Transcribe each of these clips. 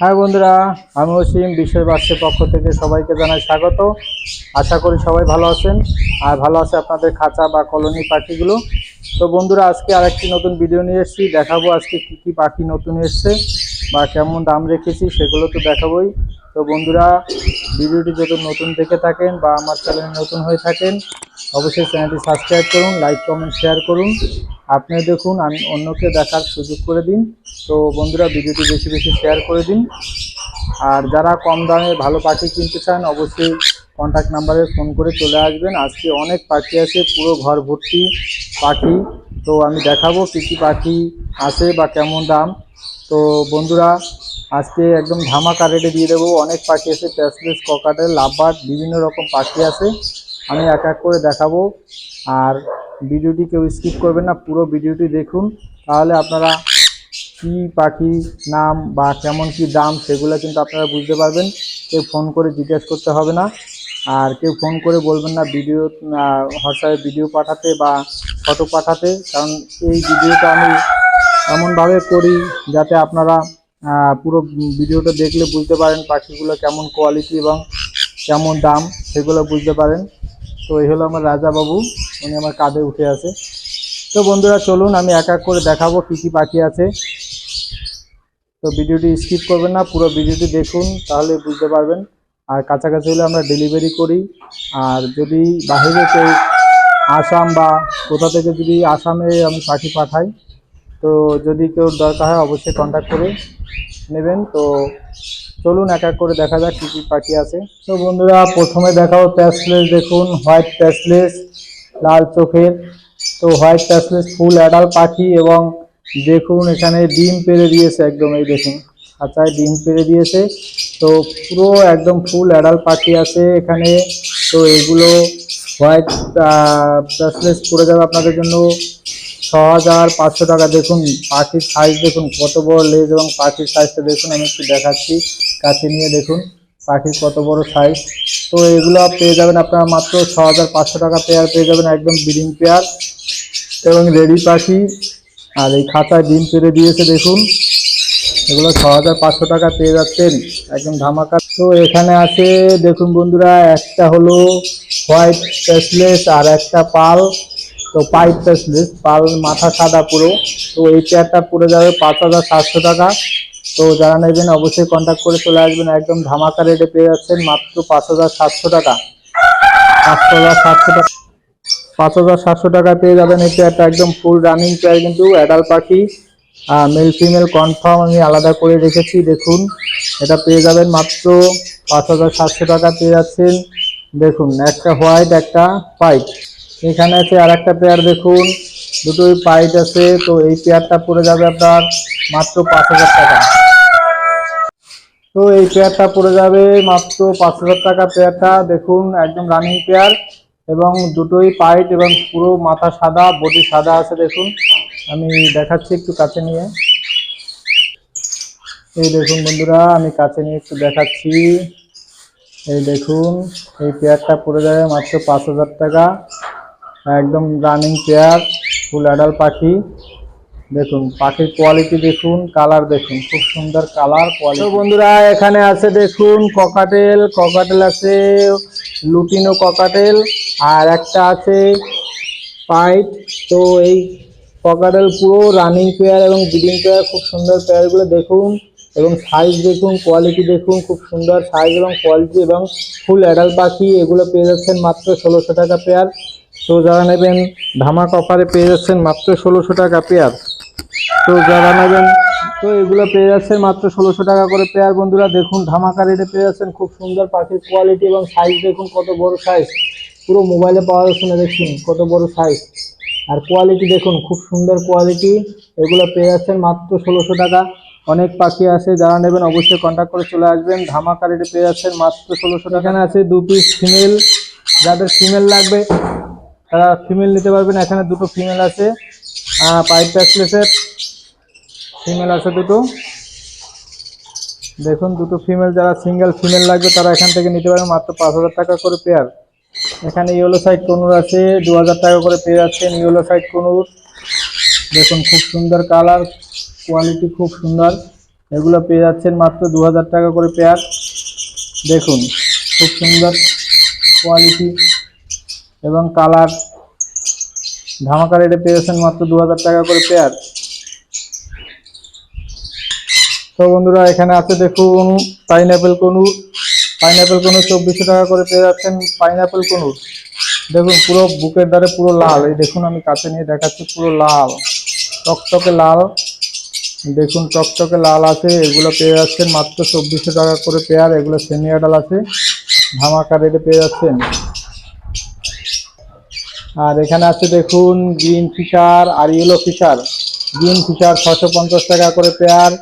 হ্যাঁ বন্ধুরা, আমি অসীম বিশ্বের বাসের পক্ষ থেকে সবাইকে জানাই স্বাগত। আশা করি সবাই ভালো আছেন। আর ভালো আছে আপনাদের খাঁচা বা কলোনি পাখিগুলো। তো বন্ধুরা, আজকে আরেকটি নতুন ভিডিও নিয়ে এসেছি। দেখাবো আজকে কি কি পাখি নতুন এসছে বা কেমন দাম রেখেছি সেগুলো তো দেখাবোই। তো বন্ধুরা ভিডিওটি যদি নতুন দেখে থাকেন বা আমার চ্যানেলে নতুন হয়ে থাকেন অবশ্যই চ্যানেলটি সাবস্ক্রাইব করুন, লাইক, কমেন্ট, শেয়ার করুন। আপনি দেখুন, আমি অন্যকে দেখার সুযোগ করে দিন। তো বন্ধুরা, ভিডিওটি বেশি বেশি শেয়ার করে দিন। আর যারা কম দামে ভালো পাখি কিনতে চান, অবশ্যই কন্ট্যাক্ট নাম্বারে ফোন করে চলে আসবেন। আজকে অনেক পাখি আছে, পুরো ঘর ভর্তি পাখি। তো আমি দেখাবো কী কী পাখি আছে বা কেমন দাম। তো বন্ধুরা, আজকে একদম ধামাকা রেটে দিয়ে দেবো। অনেক পাখি আছে প্যাসলেস ককাটেল লাভবার্ড বিভিন্ন রকম পাখি আছে। আমি এক এক করে দেখাবো। আর ভিডিওটি কেউ স্কিপ করবেন না, পুরো ভিডিওটি দেখুন। তাহলে আপনারা কি পাখি নাম বা কেমন কি দাম সেগুলো কিন্তু আপনারা বুঝতে পারবেন। কেউ ফোন করে জিজ্ঞেস করতে হবে না। আর কেউ ফোন করে বলবেন না ভিডিও হোয়াটসঅ্যাপে ভিডিও পাঠাতে বা ফটো পাঠাতে। কারণ এই ভিডিওটা আমি এমনভাবে করি যাতে আপনারা পুরো ভিডিওটা দেখলে বুঝতে পারেন পাখিগুলো কেমন কোয়ালিটি এবং কেমন দাম সেগুলো বুঝতে পারেন। তো এই হলো আমার রাজা বাবু উনি আমার কাঁধে উঠে আছে। তো বন্ধুরা, চলুন, আমি এক এক করে দেখাবো কী কী পাখি আছে। তো ভিডিওটি স্কিপ করবেন না, পুরো ভিডিওটি দেখুন, তাহলে বুঝতে পারবেন। আর কাছাকাছি হলে আমরা ডেলিভারি করি। আর যদি বাইরে কেউ আসাম বা কোথা থেকে যদি আসামে আমি পাখি পাঠাই, তো যদি কেউ দরকার হয়, অবশ্যই কন্ট্যাক্ট করে নেবেন। তো চলুন এক এক করে দেখা যাক কী কী পাখি আছে। তো বন্ধুরা, প্রথমে দেখাবো প্যাসলেস। দেখুন, হোয়াইট প্যাসলেস, লাল চোখের। তো হোয়াইট প্যাসলেস, ফুল অ্যাডাল পাখি এবং দেখুন, এখানে ডিম পেরে দিয়েছে একদম, এই দেখুন। খাঁচায় ডিম পেরে দিয়েছে। তো পুরো একদম ফুল অ্যাডাল পাখি আছে এখানে। তো এগুলো হোয়াইট প্যাসলেস পড়ে যাবে আপনাদের জন্য। ছ হাজার পাঁচশো টাকা দেখুন, পাখির সাইজ দেখুন, কত বড় লেজ এবং পাখির সাইজটা দেখুন, আমি একটু দেখাচ্ছি, কাছে নিয়ে দেখুন, পাখির কত বড় সাইজ তো এগুলো পেয়ে যাবেন আপনারা মাত্র ছ হাজার পাঁচশো টাকা পেয়ার পেয়ে যাবেন একদম ব্রিডিং পেয়ার এবং রেডি পাখি। আর এই খাঁচায় ডিম পেরে দিয়েছে, দেখুন, এগুলো ছ হাজার পাঁচশো টাকা পেয়ে যাচ্ছেন, একদম ধামাকা। তো এখানে আছে, দেখুন বন্ধুরা, একটা হলো হোয়াইট প্যাসলেস আর একটা পাল। তো পাইপ প্যাসলেস পাল, মাথা সাদা পুরো। তো এই চেয়ারটা পড়ে যাবে পাঁচ হাজার সাতশো টাকা। তো যারা নেবেন অবশ্যই কন্ট্যাক্ট করে চলে আসবেন, একদম ধামাকা রেটে পেয়ে যাচ্ছেন মাত্র পাঁচ হাজার সাতশো টাকা। পাঁচ হাজার সাতশো টাকা পাঁচ হাজার সাতশো টাকা পেয়ে যাবেন এই চেয়ারটা একদম ফুল রানিং চেয়ার কিন্তু অ্যাডাল পাখি। মেল ফিমেল কনফার্ম আমি আলাদা করে রেখেছি, দেখুন। এটা পেয়ে যাবেন মাত্র পাঁচ হাজার সাতশো টাকা পেয়ে যাচ্ছেন। দেখুন, একটা হোয়াইট একটা পাইট এখানে আছে আর একটা পেয়ার দেখুন। দুটোই পাইট আছে, তো এই পেয়ারটা পড়ে যাবে আপনার মাত্র পাঁচ হাজার টাকা। তো এই পেয়ারটা পড়ে যাবে মাত্র পাঁচ হাজার টাকা পেয়ারটা দেখুন, একদম রানিং পেয়ার এবং দুটোই পাইট এবং পুরো মাথা সাদা বডি সাদা আছে, দেখুন। আমি দেখাচ্ছি একটু কাছে নিয়ে। এই দেখুন বন্ধুরা, আমি কাছে নিয়ে একটু দেখাচ্ছি। এই দেখুন, এই পেয়ারটা পড়ে যাবে মাত্র পাঁচ হাজার টাকা। একদম রানিং পেয়ার ফুল অ্যাডাল পাখি। দেখুন, পাখির কোয়ালিটি দেখুন কালার দেখুন, খুব সুন্দর কালার কোয়ালিটি বন্ধুরা, এখানে আছে দেখুন ককাটেল ককাটেল আছে লুটিনো ককাটেল আর একটা আছে পাইট তো এই ককাটেল পুরো রানিং পেয়ার এবং ব্রিডিং পেয়ার খুব সুন্দর পেয়ারগুলো দেখুন, এবং সাইজ দেখুন কোয়ালিটি দেখুন, খুব সুন্দর সাইজ এবং কোয়ালিটি এবং ফুল অ্যাডাল পাখি, এগুলো পেয়ে যাচ্ছেন মাত্র ষোলোশো টাকা পেয়ার তো যারা নেবেন ধামাক অফারে পেয়ে যাচ্ছেন মাত্র ষোলোশো টাকা পেয়ার তো যারা নেবেন, তো এগুলো পেয়ে যাচ্ছেন মাত্র ষোলোশো টাকা করে পেয়ার বন্ধুরা, দেখুন ধামাকা রেটে পেয়ে যাচ্ছেন, খুব সুন্দর পাখির কোয়ালিটি এবং সাইজ দেখুন কত বড় সাইজ পুরো মোবাইলে পাওয়া যাচ্ছে না, দেখুন কত বড় সাইজ আর কোয়ালিটি দেখুন, খুব সুন্দর কোয়ালিটি এগুলো পেয়ে যাচ্ছেন মাত্র ষোলোশো টাকা। অনেক পাখি আছে, যারা নেবেন অবশ্যই কন্ট্যাক্ট করে চলে আসবেন। ধামাকা রেটে পেয়ে যাচ্ছেন মাত্র ষোলোশো টাকা। আছে দু পিস ফিমেল যাদের ফিমেল লাগবে তারা ফিমেল নিতে পারবেন এখানে দুটো ফিমেল আছে। পাইপ প্যাসলেসের ফিমেল আছে দুটো। দেখুন, দুটো ফিমেল যারা সিঙ্গেল ফিমেল লাগবে, তারা এখান থেকে নিতে পারেন মাত্র পাঁচ হাজার টাকা করে পেয়ার এখানে ইয়েলো সাইড কনুর আছে, দু হাজার টাকা করে পেয়ে যাচ্ছেন ইয়েলো সাইড কনুর দেখুন, খুব সুন্দর কালার কোয়ালিটি খুব সুন্দর। এগুলো পেয়ে যাচ্ছেন মাত্র দু হাজার টাকা করে পেয়ার দেখুন, খুব সুন্দর কোয়ালিটি এবং কালার ধামাকা রেটে পেয়ে যাচ্ছেন মাত্র দু হাজার টাকা করে পেয়ার তো বন্ধুরা, এখানে আছে দেখুন পাইনাপেল কনুর পাইনাপেল কনুর চব্বিশশো টাকা করে পেয়ে যাচ্ছেন পাইনাপেল কনুর। দেখুন, পুরো বুকের দ্বারে পুরো লাল। এই দেখুন, আমি কাছে নিয়ে দেখাচ্ছি, পুরো লাল। টকটকে লাল। দেখুন, টকটকে লাল আছে। এগুলো পেয়ে যাচ্ছেন মাত্র চব্বিশশো টাকা করে পেয়ার এগুলো সেমি আডাল আছে। ধামাকা রেটে পেয়ে যাচ্ছেন আর এখানে আছে দেখুন গ্রিন ফিশার আর ইয়েলো ফিশার গ্রিন ফিশার ছশো পঞ্চাশ টাকা করে পেয়ার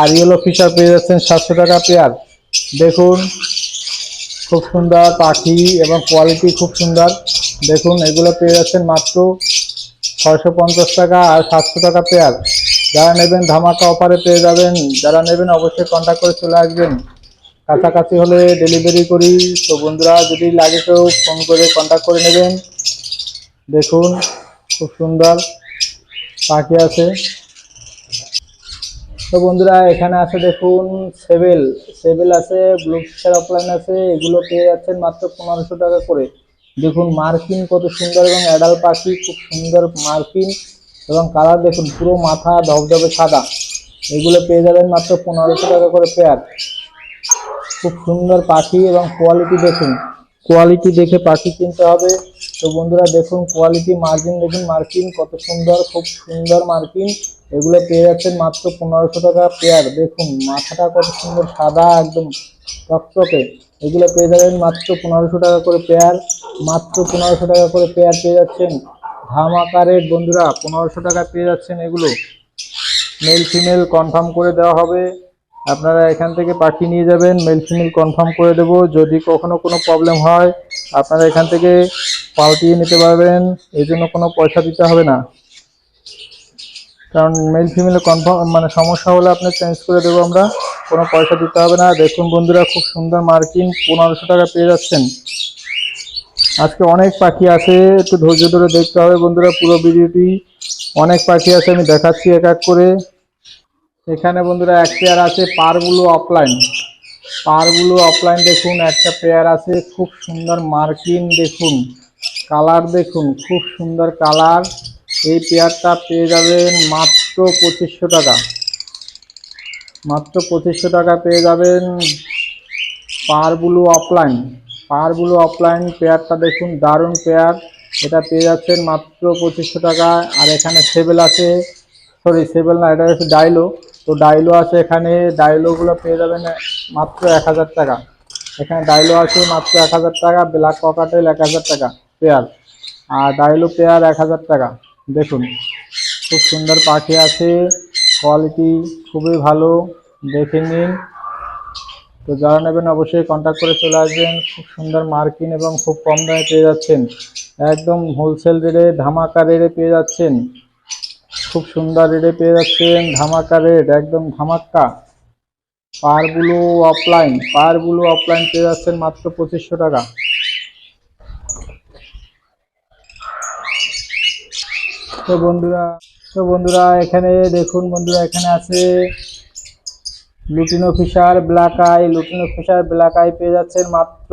আর ইয়েলো ফিশার পেয়ে যাচ্ছেন সাতশো টাকা পেয়ার দেখুন, খুব সুন্দর পাখি এবং কোয়ালিটি খুব সুন্দর। দেখুন, এগুলো পেয়ে যাচ্ছেন মাত্র ছয়শো পঞ্চাশ টাকা আর সাতশো টাকা পেয়ার যারা নেবেন ধামাকা অফারে পেয়ে যাবেন। যারা নেবেন অবশ্যই কন্ট্যাক্ট করে চলে আসবেন। কাছাকাছি হলে ডেলিভারি করি। তো বন্ধুরা, যদি লাগে কেউ ফোন করে কন্ট্যাক্ট করে নেবেন। দেখুন, খুব সুন্দর পাখি আছে। তো বন্ধুরা, এখানে আছে দেখুন সেভেল সেভেল আছে, ব্লু ফিশার অফলাইন আছে, এগুলো পেয়ে যাচ্ছেন মাত্র পনেরোশো টাকা করে। দেখুন মার্কিন কত সুন্দর এবং অ্যাডাল পাখি, খুব সুন্দর মার্কিন এবং কালার দেখুন, পুরো মাথা ধবধবে সাদা। এগুলো পেয়ে যাবেন মাত্র পনেরোশো টাকা করে পেয়ার খুব সুন্দর পাখি এবং কোয়ালিটি দেখুন। কোয়ালিটি দেখে পাখি কিনতে হবে। তো বন্ধুরা, দেখুন কোয়ালিটি মার্জিন দেখুন মার্কিন কত সুন্দর, খুব সুন্দর মার্কিন এগুলো পেয়ে যাচ্ছেন মাত্র পনেরোশো টাকা পেয়ার দেখুন, মাথাটা কত সুন্দর সাদা, একদম টকটকে। এগুলো পেয়ে যাবেন মাত্র পনেরোশো টাকা করে পেয়ার মাত্র পনেরোশো টাকা করে পেয়ার পেয়ে যাচ্ছেন রেট বন্ধুরা, পনেরোশো টাকা পেয়ে যাচ্ছেন এগুলো। মেল ফিমেল কনফার্ম করে দেওয়া হবে। আপনারা এখান থেকে পাখি নিয়ে যাবেন মেল ফিমেল কনফার্ম করে দেব। যদি কখনো কোনো প্রবলেম হয়, আপনারা এখান থেকে পাল্টিয়ে নিতে পারবেন। এই জন্য কোনো পয়সা দিতে হবে না। কারণ মেল ফিমেল কনফার্ম মানে সমস্যা হলে আপনার চেঞ্জ করে দেবো আমরা। কোনো পয়সা দিতে হবে না। দেখুন বন্ধুরা, খুব সুন্দর মার্কিং পনেরোশো টাকা পেয়ে যাচ্ছেন। আজকে অনেক পাখি আছে, একটু ধৈর্য ধরে দেখতে হবে বন্ধুরা পুরো ভিডিওটি। অনেক পাখি আছে, আমি দেখাচ্ছি এক এক করে। এখানে বন্ধুরা এক পেয়ার আছে পারগুলো অফলাইন পারগুলো অফলাইন দেখুন, একটা পেয়ার আছে, খুব সুন্দর মার্কিন দেখুন, কালার দেখুন, খুব সুন্দর কালার। এই পেয়ারটা পেয়ে যাবেন মাত্র পঁচিশশো টাকা। মাত্র পঁচিশশো টাকা পেয়ে যাবেন পারগুলো অফলাইন পারগুলো অফলাইন পেয়ারটা দেখুন, দারুণ পেয়ার এটা পেয়ে যাচ্ছেন মাত্র পঁচিশশো টাকা। আর এখানে সেবেল আছে। সরি সেবেল না, এটা হচ্ছে ডাইলো তো ডাইলো আছে এখানে, ডাইলোগুলো পেয়ে যাবেন মাত্র এক হাজার টাকা। এখানে ডাইলো আছে মাত্র এক হাজার টাকা, ব্ল্যাক ককাটেল এক হাজার টাকা, পেয়ার। আর ডাইলো পেয়ার এক হাজার টাকা। দেখুন, খুব সুন্দর পাখি আছে কোয়ালিটি খুবই ভালো, দেখে নিন। তো যারা নেবেন অবশ্যই কন্ট্যাক্ট করে চলে আসবেন। খুব সুন্দর মার্কিন এবং খুব কম দামে পেয়ে যাচ্ছেন। একদম হোলসেল রেটে ধামাকা রেটে পেয়ে যাচ্ছেন। খুব সুন্দর রেটে পেয়ে যাচ্ছেন ধামাকা রেট, একদম ধামাক্কা। পারগুলো অফলাইন পারগুলো অফলাইন পেয়ে যাচ্ছেন মাত্র পঁচিশশো টাকা। তো বন্ধুরা তো বন্ধুরা, এখানে দেখুন বন্ধুরা, এখানে আছে lutino Fischer black eye lutino Fischer black eye পেয়ে যাচ্ছেন মাত্র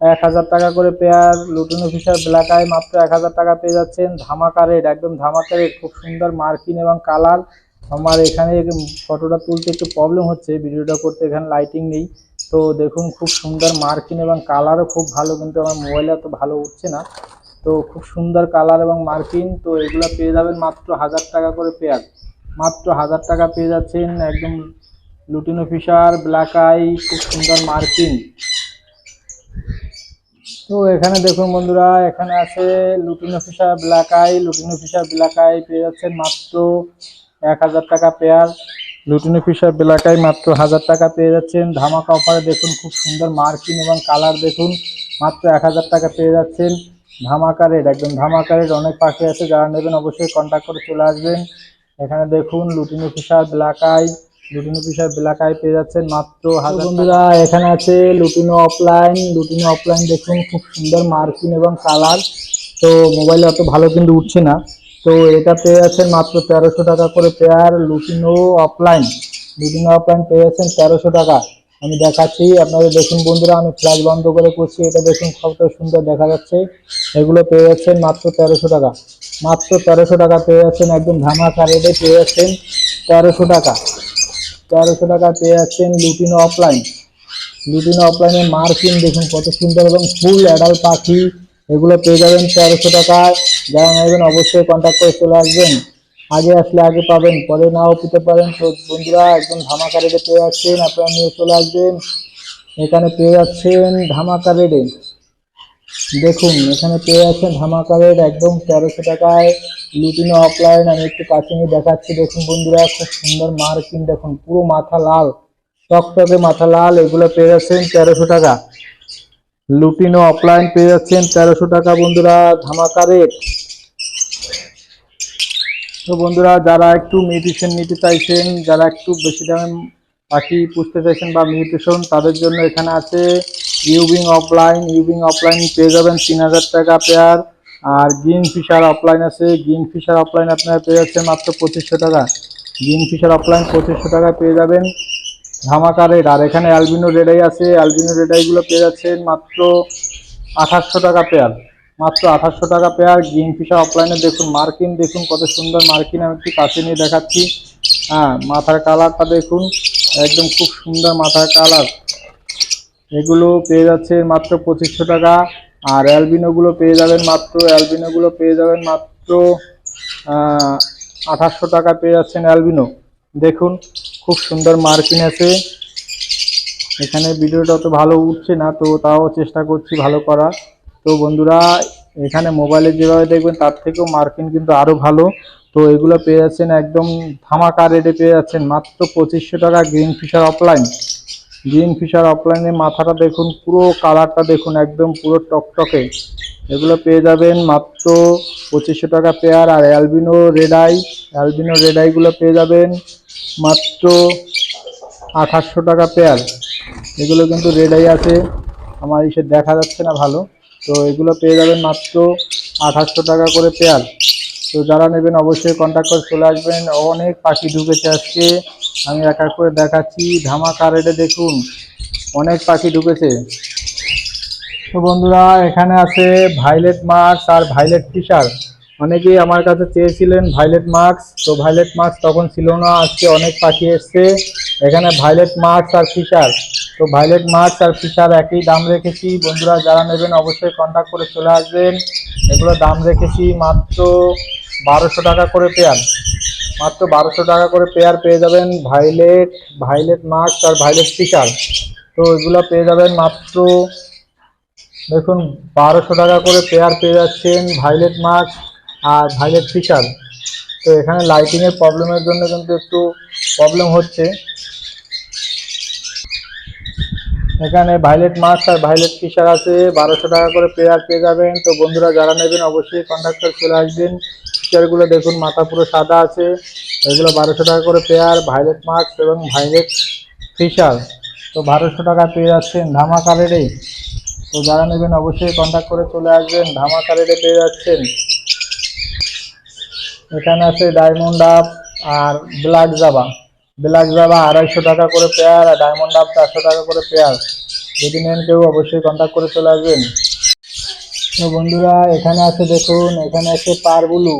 এক হাজার টাকা করে pair, lutino Fischer black eye মাত্র এক হাজার টাকা পেয়ে যাচ্ছেন। ধামাকা রেট একদম ধামাকা রেট খুব সুন্দর মার্কিন এবং কালার। আমার এখানে ফটোটা তুলতে একটু প্রবলেম হচ্ছে, ভিডিওটা করতে এখানে লাইটিং নেই। তো দেখুন, খুব সুন্দর মার্কিন এবং কালারও খুব ভালো, কিন্তু আমার মোবাইলে অত ভালো উঠছে না। তো খুব সুন্দর কালার এবং মার্কিন, তো এগুলো পেয়ে যাবেন মাত্র হাজার টাকা করে পেয়ার। মাত্র হাজার টাকা পেয়ে যাচ্ছেন একদম লুটিনো ফিশার ব্ল্যাক আই খুব সুন্দর মার্কিন। তো এখানে দেখুন বন্ধুরা, এখানে আছে lutino Fischer black eye lutino Fischer black eye পেয়ে যাচ্ছেন মাত্র এক হাজার টাকা pair lutino Fischer black eye মাত্র হাজার টাকা পেয়ে যাচ্ছেন। ধামাকা অফারে দেখুন খুব সুন্দর মার্কিন এবং কালার দেখুন, মাত্র এক হাজার টাকা পেয়ে যাচ্ছেন। ধামাকা রেট একদম ধামাকা রেট অনেক পাখি আছে, যারা নেবেন অবশ্যই কন্ট্যাক্ট করে চলে আসবেন। এখানে দেখুন lutino Fischer black eye lutino Fischer black eye পেয়ে যাচ্ছেন মাত্র হাজার বন্ধুরা এখানে আছে লুটিনো অফলাইন লুটিনো অফলাইন দেখুন খুব সুন্দর মার্কিন এবং কালার তো মোবাইলে অত ভালো কিন্তু উঠছে না। তো এটা পেয়ে যাচ্ছেন মাত্র তেরোশো টাকা করে pair lutino opaline lutino opaline পেয়ে যাচ্ছেন তেরোশো টাকা। আমি দেখাচ্ছি আপনাদের দেখুন বন্ধুরা আমি ফ্ল্যাশ বন্ধ করে করছি। এটা দেখুন কত সুন্দর দেখা যাচ্ছে। এগুলো পেয়ে যাচ্ছেন মাত্র তেরোশো টাকা। মাত্র তেরোশো টাকা পেয়ে যাচ্ছেন একদম ধামাকা রেটে পেয়ে যাচ্ছেন তেরোশো টাকা। তেরোশো টাকা পেয়ে যাচ্ছেন লুটিনো অফলাইন লুটিনো অফলাইনের মার্কিন দেখুন কত সুন্দর এবং ফুল অ্যাডাল পাখি। এগুলো পেয়ে যাবেন তেরোশো টাকায়। যারা নেবেন অবশ্যই কন্ট্যাক্ট করে চলে আসবেন। আগে আসলে আগে পাবেন, পরে নাও পেতে পারেন। বন্ধুরা, একদম ধামাকা রেটে পেয়ে যাচ্ছেন, আপনারা নিয়ে চলে আসবেন। এখানে পেয়ে যাচ্ছেন ধামাকা রেটে দেখুন, এখানে পেয়ে যাচ্ছেন ধামাকা রেট একদম তেরোশো টাকায়। লুটিনো অফলাইন আমি একটু কাছে নিয়ে দেখাচ্ছি। দেখুন বন্ধুরা, খুব সুন্দর মার্কিং দেখুন, পুরো মাথা লাল, টকটকে মাথা লাল, এগুলো পেয়ে যাচ্ছেন তেরোশো টাকা। লুটিনো অফলাইন পেয়ে যাচ্ছেন তেরোশো টাকা, বন্ধুরা, ধামাকা রেট তো বন্ধুরা, যারা একটু মিউটিশন নিতে চাইছেন, যারা একটু বেশি দামে পাখি পুষতে চাইছেন বা মিউটেশন তাদের জন্য এখানে আছে। ইউবিং অফলাইন ইউবিং অফলাইন পেয়ে যাবেন তিন হাজার টাকা পেয়ার আর গ্রিন ফিশার অফলাইন আছে। গ্রিন ফিশার অফলাইন আপনারা পেয়ে যাচ্ছেন মাত্র পঁচিশশো টাকা। গ্রিন ফিশার অফলাইন পঁচিশশো টাকা পেয়ে যাবেন। ধামাকা রেড আর এখানে অ্যালবিনো রেডাই আছে। অ্যালবিনো রেডাইগুলো পেয়ে যাচ্ছেন মাত্র আঠাশশো টাকা পেয়ার মাত্র আঠাশশো টাকা পেয়ার গ্রিন ফিশার অফলাইনে দেখুন, মার্কিন দেখুন, কত সুন্দর মার্কিন। আমি একটু কাছে নিয়ে দেখাচ্ছি। হ্যাঁ মাথার কালারটা দেখুন। একদম খুব সুন্দর মাথার কালার এগুলো পেয়ে যাচ্ছে মাত্র পঁচিশশো টাকা। আর অ্যালবিনোগুলো পেয়ে যাবেন মাত্র অ্যালবিনোগুলো পেয়ে যাবেন মাত্র আঠাশশো টাকা পেয়ে যাচ্ছেন অ্যালবিনো। দেখুন, খুব সুন্দর মার্কিন আছে। এখানে ভিডিওটা অত ভালো উঠছে না, তো তাও চেষ্টা করছি ভালো করার। তো বন্ধুরা, এখানে মোবাইলে যেভাবে দেখবেন, তার থেকেও মার্কিন কিন্তু আরও ভালো। তো এগুলো পেয়ে যাচ্ছেন একদম ধামাকা রেটে পেয়ে যাচ্ছেন মাত্র পঁচিশশো টাকা green Fischer opaline green Fischer অফলাইনের মাথাটা দেখুন, পুরো কালারটা দেখুন, একদম পুরো টকটকে। এগুলো পেয়ে যাবেন মাত্র পঁচিশশো টাকা পেয়ার আর অ্যালবিনো রেডাই অ্যালবিনো রেডাইগুলো পেয়ে যাবেন মাত্র আঠাশশো টাকা পেয়ার এগুলো কিন্তু রেডাই আছে, আমার ইসে দেখা যাচ্ছে না ভালো। তো এগুলো পেয়ে যাবেন মাত্র আঠাশশো টাকা করে পেয়ার তো যারা নেবেন অবশ্যই কন্ট্যাক্ট করে চলে আসবেন। অনেক পাখি ঢুকেছে আজকে। আমি এক এক করে দেখাচ্ছি। ধামাকা রেটে দেখুন, অনেক পাখি ঢুকেছে। তো বন্ধুরা, এখানে আছে ভাইলেট মার্কস আর ভাইলেট ফিশার অনেকেই আমার কাছে চেয়েছিলেন ভাইলেট মার্কস তো ভাইলেট মার্কস তখন ছিল না, আজকে অনেক পাখি এসছে। এখানে ভাইলেট মার্কস আর ফিশার তো ভাইলেট মার্কস আর ফিশার একই দাম রেখেছি। বন্ধুরা, যারা নেবেন অবশ্যই কন্ট্যাক্ট করে চলে আসবেন। এগুলো দাম রেখেছি মাত্র বারোশো টাকা করে পেয়ার। মাত্র বারোশো টাকা করে পেয়ার পেয়ে যাবেন ভাইলেট ভাইলেট মার্কস আর ভাইলেট ফিশার। তো এগুলো পেয়ে যাবেন মাত্র, দেখুন, বারোশো টাকা করে পেয়ার পেয়ে যাচ্ছেন ভাইলেট মার্কস আর ভাইলেট ফিশার। তো এখানে লাইটিংয়ের প্রবলেমের জন্য কিন্তু একটু প্রবলেম হচ্ছে। এখানে ভাইলেট মাছ আর ভাইলেট ফিশার আছে, বারোশো টাকা করে পেয়ার পেয়ে যাবেন। তো বন্ধুরা, যারা নেবেন অবশ্যই কন্ট্যাক্ট করে চলে আসবেন। ফিশারগুলো দেখুন, মাথা পুরো সাদা আছে। এগুলো বারোশো টাকা করে পেয়ার ভাইলেট মাস্ক এবং ভাইলেট ফিশার তো বারোশো টাকা পেয়ে যাচ্ছেন ধামাকা রেটে তো যারা নেবেন অবশ্যই কন্ট্যাক্ট করে চলে আসবেন ধামাকা রেটে পেয়ে যাচ্ছেন। এখানে আছে ডায়মন্ড আপ আর ব্ল্যাক জাবা ব্ল্যাক জাবা আড়াইশো টাকা করে পেয়ার আর ডায়মন্ড আপ চারশো টাকা করে পেয়ার যদি নেন কেউ অবশ্যই কন্ট্যাক্ট করে চলে আসবেন। তো বন্ধুরা, এখানে আছে দেখুন, এখানে আছে পারবুলু।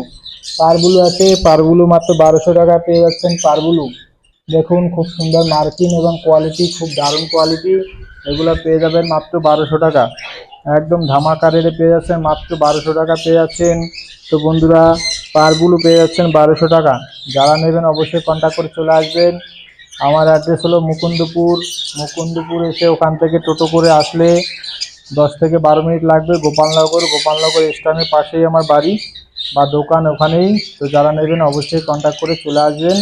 পারবুলু আছে, পারবুলু মাত্র বারোশো টাকা পেয়ে যাচ্ছেন পারবুলু। দেখুন, খুব সুন্দর মার্কিং এবং কোয়ালিটি খুব দারুণ কোয়ালিটি এগুলো পেয়ে যাবেন মাত্র বারোশো টাকা। একদম ধামাকা রেটে পেয়ে যাচ্ছেন মাত্র বারোশো টাকা পেয়ে যাচ্ছেন। তো বন্ধুরা পারগুলো পেয়ে যাচ্ছেন বারোশো টাকা। যারা নেবেন অবশ্যই কন্ট্যাক্ট করে চলে আসবেন। আমার অ্যাড্রেস হলো মুকুন্দপুর। মুকুন্দপুর এসে ওখান থেকে টোটো করে আসলে দশ থেকে বারো মিনিট লাগবে গোপালনগর। গোপালনগর স্ট্যান্ডের পাশেই আমার বাড়ি। বা দোকান ওখানেই, তো যারা নেবেন অবশ্যই কন্ট্যাক্ট করে চলে আসবেন।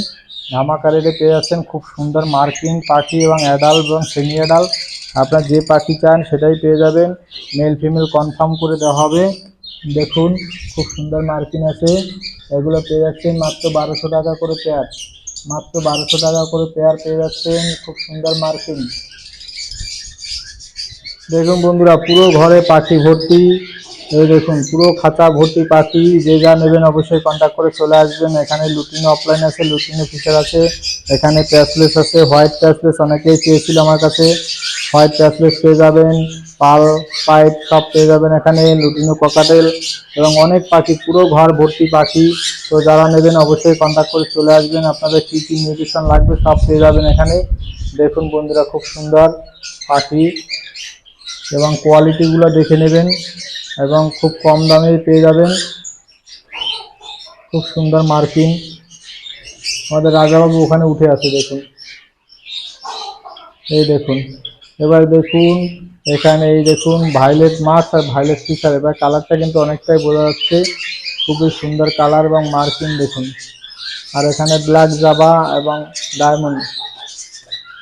ধামাকা রেটে পেয়ে যাচ্ছেন খুব সুন্দর মার্কিং পাখি এবং অ্যাডাল্ট এবং সেমি অ্যাডাল্ট আপনার যে পাখি চান সেটাই পেয়ে যাবেন। মেল ফিমেল কনফার্ম করে দেওয়া হবে। দেখুন, খুব সুন্দর মার্কিং আছে। এগুলো পেয়ে যাচ্ছেন মাত্র বারোশো টাকা করে পেয়ার মাত্র বারোশো টাকা করে পেয়ার পেয়ে যাচ্ছেন খুব সুন্দর মার্কিং দেখুন বন্ধুরা, পুরো ঘরে পাখি ভর্তি। এই দেখুন, পুরো খাতা ভর্তি পাখি যে যা নেবেন অবশ্যই কন্ট্যাক্ট করে চলে আসবেন। এখানে লুটিনো অফলাইন আছে লুটিনো ফিচার আছে, এখানে প্যাসলেস আছে হোয়াইট প্যাসলেস অনেকেই চেয়েছিল আমার কাছে। হোয়াইট প্যাসলেস পেয়ে যাবেন, পাল পাইপ সব পেয়ে যাবেন এখানে লুটিনো ককাটেল এবং অনেক পাখি, পুরো ঘর ভর্তি পাখি। তো যারা নেবেন অবশ্যই কন্ট্যাক্ট করে চলে আসবেন। আপনাদের কী কী নিউট্রিশন লাগবে সব পেয়ে যাবেন এখানে। দেখুন বন্ধুরা, খুব সুন্দর পাখি। এবং কোয়ালিটিগুলো দেখে নেবেন এবং খুব কম দামে পেয়ে যাবেন। খুব সুন্দর মার্কিং আমাদের রাজাবাবু ওখানে উঠে আছে, দেখুন। এই দেখুন। এবার দেখুন, এখানে এই দেখুন ভাইলেট মাছ আর ভাইলেট ফিশার এবার কালারটা কিন্তু অনেকটাই বোঝা যাচ্ছে। খুবই সুন্দর কালার এবং মার্কিং দেখুন। আর এখানে ব্ল্যাক জাবা এবং ডায়মন্ড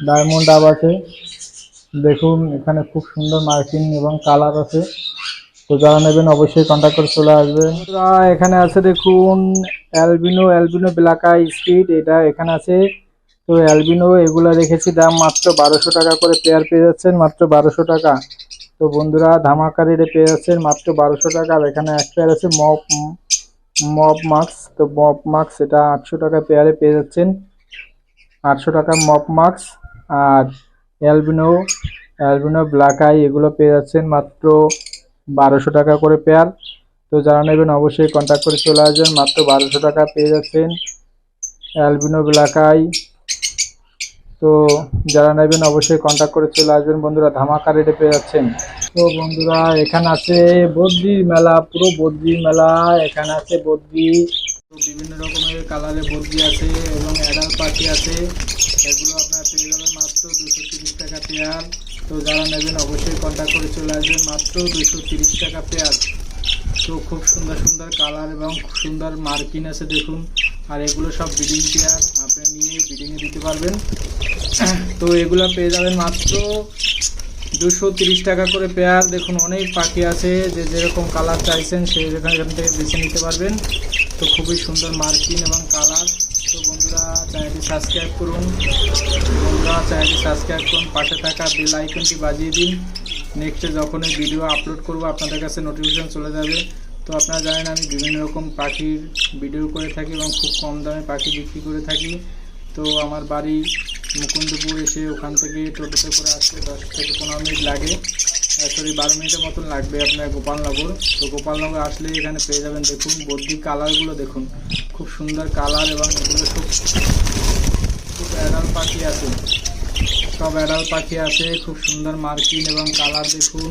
ডায়মন্ড ডাব আছে। দেখুন, এখানে খুব সুন্দর মার্কিং এবং কালার আছে। তো যারা নেবেন অবশ্যই কন্ট্যাক্ট করে চলে আসবেন। এখানে আছে দেখুন অ্যালবিনো অ্যালবিনো ব্ল্যাক স্পিড এটা এখানে আছে। তো অ্যালবিনো এগুলো রেখেছি দাম মাত্র বারোশো টাকা করে পেয়ার পেয়ে যাচ্ছেন, মাত্র বারোশো টাকা। তো বন্ধুরা ধামাকা রেটে পেয়ে যাচ্ছেন, মাত্র বারোশো টাকা। আর এখানে এক পেয়ার আছে মপ মপ মাস্ক তো মপ মাস্ক এটা আটশো টাকা পেয়ারে পেয়ে যাচ্ছেন। আটশো টাকা মপ মাস্ক আর অ্যালবিনো অ্যালবিনো ব্ল্যাক আই এগুলো পেয়ে যাচ্ছেন মাত্র বারোশো টাকা করে পেয়ার তো যারা নেবেন অবশ্যই কন্ট্যাক্ট করে চলে আসবেন, মাত্র বারোশো টাকা পেয়ে যাচ্ছেন অ্যালবিনো ব্ল্যাক আই তো যারা নেবেন অবশ্যই কন্ট্যাক্ট করে চলে আসবেন, বন্ধুরা ধামাকা রেটে পেয়ে যাচ্ছেন। তো বন্ধুরা এখানে আছে বদ্রির মেলা, পুরো বদ্রির মেলা, এখানে আছে বদ্রি। বিভিন্ন রকমের কালারের বদ্রি আছে এবং অ্যাডাল পাখি আছে এগুলো আপনারা পেয়ে যাবেন মাত্র দুশো তিরিশ টাকা পেয়ার। তো যারা নেবেন অবশ্যই কন্ট্যাক্ট করে চলে আসবেন মাত্র দুশো তিরিশ টাকা পেয়ার। তো খুব সুন্দর সুন্দর কালার এবং সুন্দর মার্কিন আছে দেখুন। আর এগুলো সব ব্রিডিং পেয়ার আপনি নিয়ে ব্রিডিংয়ে দিতে পারবেন। তো এগুলো পেয়ে যাবেন মাত্র দুশো তিরিশ টাকা করে পেয়ার। দেখুন অনেক পাখি আছে, যে যেরকম কালার চাইছেন সেই রকম এখান থেকে বেছে নিতে পারবেন। তো খুবই সুন্দর মার্কিন এবং কালার তো বন্ধুরা চ্যানেলটি সাবস্ক্রাইব করুন। চ্যানেলটি সাবস্ক্রাইব করুন, পাশে থাকা বেল আইকনটি বাজিয়ে দিন। নেক্সটে যখনই ভিডিও আপলোড করব, আপনাদের কাছে নোটিফিকেশন চলে যাবে। তো আপনারা জানেন আমি বিভিন্ন রকম পাখির ভিডিও করে থাকি এবং খুব কম দামে পাখি বিক্রি করে থাকি। তো আমার বাড়ি মুকুন্দপুর এসে ওখান থেকে টোটোতে করে আসতে দশ থেকে পনেরো মিনিট লাগে। সরি বারো মিনিটের মতন লাগবে আপনার গোপালনগর। তো গোপালনগর আসলে এখানে পেয়ে যাবেন দেখুন বদ্রি কালারগুলো দেখুন। খুব সুন্দর কালার এবং এগুলো খুব খুব অ্যাডাল পাখি আছে। সব অ্যাডাল পাখি আছে, খুব সুন্দর মার্কিন এবং কালার দেখুন।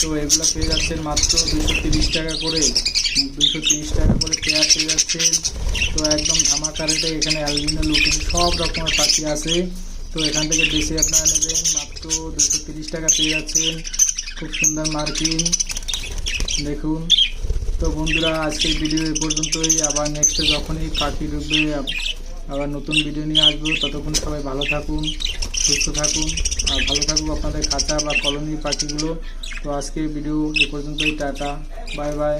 তো এগুলো পেয়ে যাচ্ছেন মাত্র দুশো তিরিশ টাকা করে। দুশো তিরিশ টাকা করে পেয়ার পেয়ে যাচ্ছেন। তো একদম ধামাকা রেটে এখানে অ্যালবিনো, লুটিন সব রকমের পাখি আছে। তো এখান থেকে বেশি আপনারা নেবেন, মাত্র দুশো তিরিশ টাকা পেয়ে যাচ্ছেন। খুব সুন্দর মার্কিন, দেখুন। তো বন্ধুরা, আজকের ভিডিও এই পর্যন্তই। আবার নেক্সটে যখনই পাখি ঢুকবে আবার নতুন ভিডিও নিয়ে আসব। ততক্ষণ সবাই ভালো থাকুন, সুস্থ থাকুন। আর ভালো থাকুক আপনাদের খাতা বা কলোনির পাখিগুলো। তো আজকে ভিডিও এ পর্যন্তই, টাটা, বাই বাই।